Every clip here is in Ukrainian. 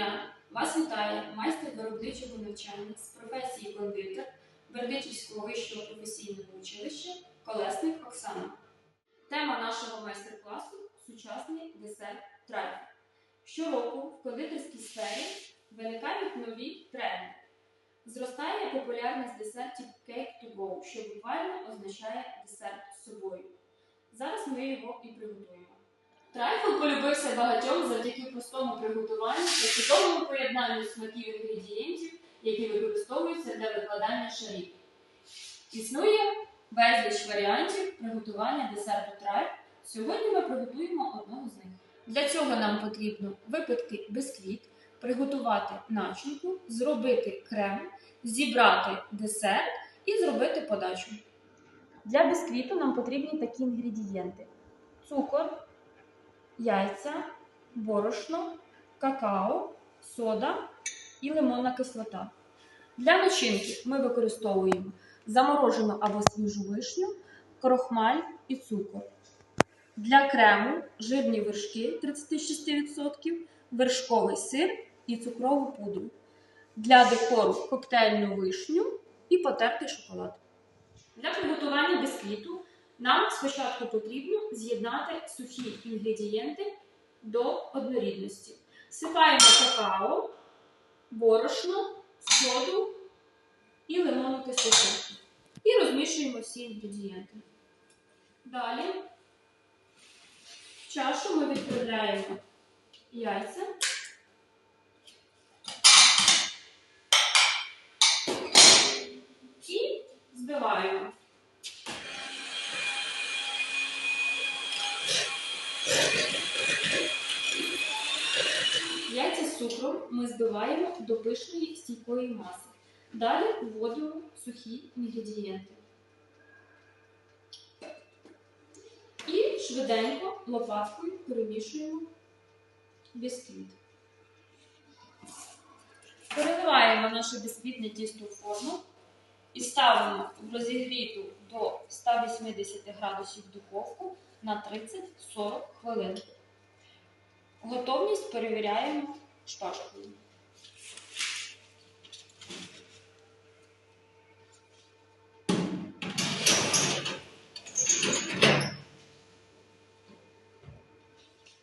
дня! Вас вітає майстер виробничого навчання з професії кондитер Бердичівського вищого професійного училища Колесник Оксана. Тема нашого майстер-класу сучасний десерт трайф. Щороку в кондитерській сфері виникають нові тренди. Зростає популярність десертів Cake to go, що буквально означає десерт з собою. Зараз ми його і приготуємо. Трайфл полюбився багатьом завдяки простому приготуванню та поєднанню смаків інгредієнтів, які використовуються для викладання шарів. Існує безліч варіантів приготування десерту трайф. Сьогодні ми приготуємо одного з них. Для цього нам потрібно випекти бисквіт, приготувати начинку, зробити крем, зібрати десерт і зробити подачу. Для бисквіту нам потрібні такі інгредієнти: цукор, яйця, борошно, какао, сода і лимонна кислота. Для начинки ми використовуємо заморожену або свіжу вишню, крохмаль і цукор. Для крему жирні вершки 36%, вершковий сир і цукрову пудру. Для декору коктейльну вишню і потертий шоколад. Для приготування бисквіту нам спочатку потрібно з'єднати сухі інгредієнти до однорідності. Сипаємо какао, борошно, соду і лимонну кислоту. І розмішуємо всі інгредієнти. Далі в чашу ми відправляємо яйця. І збиваємо. Яйця з цукром ми збиваємо до пишної стійкої маси. Далі вводимо сухі інгредієнти. І швиденько лопаткою перемішуємо бісквіт. Переливаємо наше бісквітне тісто в форму і ставимо в розігріту до 180 градусів духовку на 30-40 хвилин. Готовність перевіряємо шпажкою.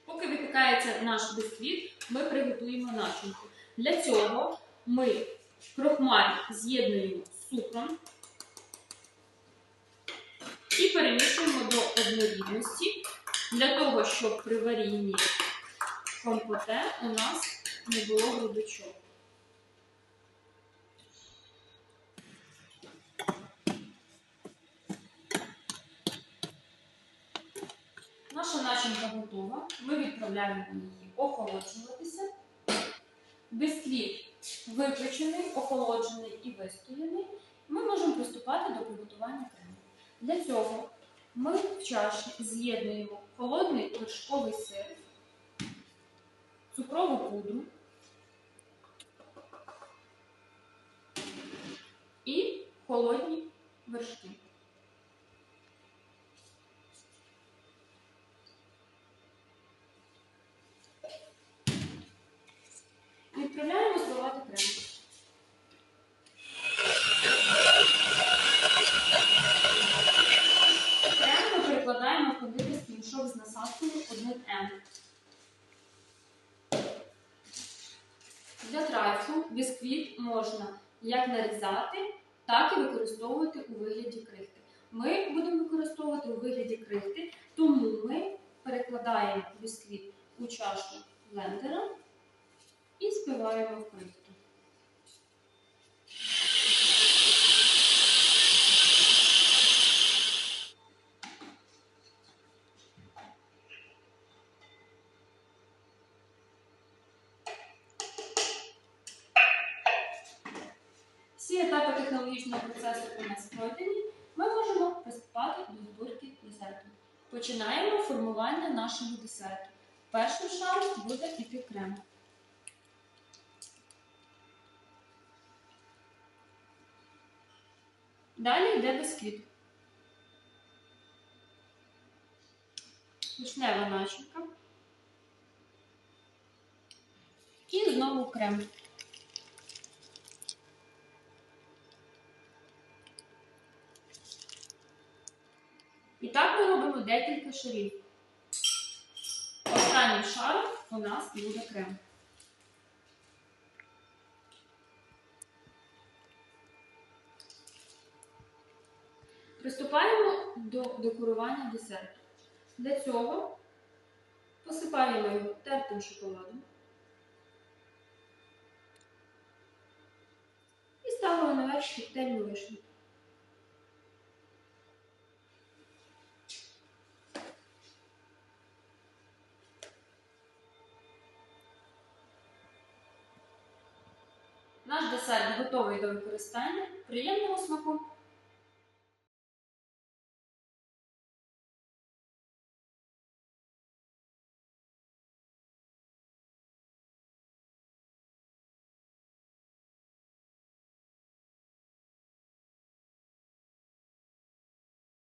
Поки випікається наш бисквіт, ми приготуємо начинку. Для цього ми крохмаль з'єднуємо з цукром і перемішуємо до однорідності для того, щоб при варінні компоте у нас не було грудочок. Наша начинка готова. Ми відправляємо її охолоджуватися. Бисквіт випечений, охолоджений і вистояний. Ми можемо приступати до приготування крему. Для цього ми в чаші з'єднуємо холодний вершковий сир цукрову пудру і холодні вершки. Відправляємо збивати крем. Крем в кондитерський мішок з насадкою 1М. Для трайфу бісквіт можна як нарізати, так і використовувати у вигляді крихти. Ми будемо використовувати у вигляді крихти, тому ми перекладаємо бісквіт у чашу блендера і збиваємо в крихту. Всі етапи технологічного процесу у нас пройдені. Ми можемо приступати до зборки десерту. Починаємо формування нашого десерту. Першим шаром буде іти крем. Далі йде бисквіт. Вишнева начинка. І знову крем. І так ми робимо декілька шарів. Останнім шаром у нас буде крем. Приступаємо до декорування десерту. Для цього посипаємо його тертим шоколадом і ставимо наверх коктейльну вишню. Наш десерт готовий до використання. Приємного смаку!